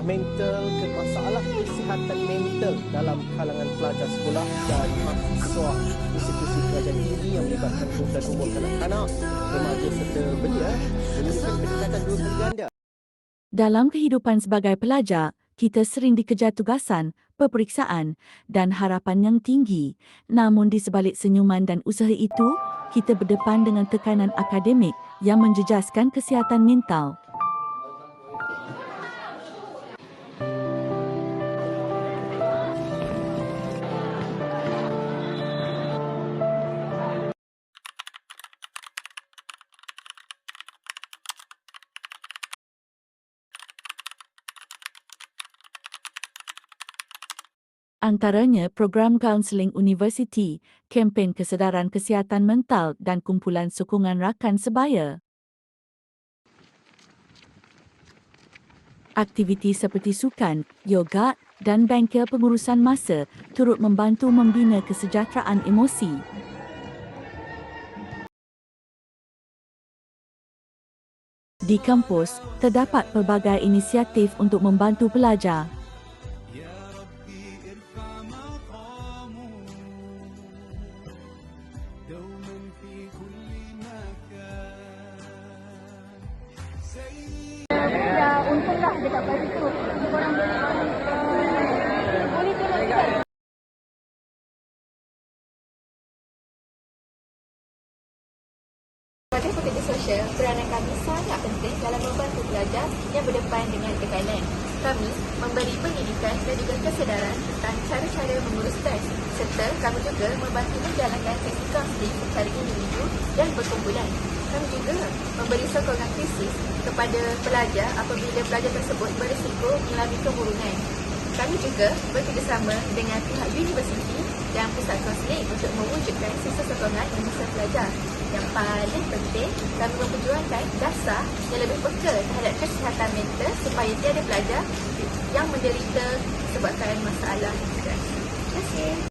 masalah mental ke masalah kesihatan mental dalam kalangan pelajar sekolah dan mahasiswa institusi kerajaan tinggi yang melibatkan dan umur kanak-kanak, remaja serta belia memerlukan pendekatan dua kali ganda. Dalam kehidupan sebagai pelajar, kita sering dikejar tugasan, peperiksaan dan harapan yang tinggi. Namun di sebalik senyuman dan usaha itu, kita berdepan dengan tekanan akademik yang menjejaskan kesihatan mental. Antaranya program kaunseling universiti, kempen kesedaran kesihatan mental dan kumpulan sokongan rakan sebaya. Aktiviti seperti sukan, yoga dan bengkel pengurusan masa turut membantu membina kesejahteraan emosi. Di kampus, terdapat pelbagai inisiatif untuk membantu pelajar. Ya untunglah dekat baju tu korang boleh Sebagai pekerja sosial, peranan kami sangat penting dalam membantu pelajar yang berdepan dengan tekanan. Kami memberi pendidikan dan juga kesedaran tentang cara-cara mengurus stres serta kami juga membantu menjalankan sesi kaunseling secara individu dan berkumpulan. Kami juga memberi sokongan krisis kepada pelajar apabila pelajar tersebut berisiko mengalami kemurungan. Kami juga bekerjasama dengan pihak universiti dan pusat kaunseling untuk mewujudkan sistem sokongan yang bisa pelajar. Yang paling penting, kami memperjuangkan dasar yang lebih peka terhadap kesihatan mental supaya tiada pelajar yang menderita sebabkan masalah stres. Terima kasih.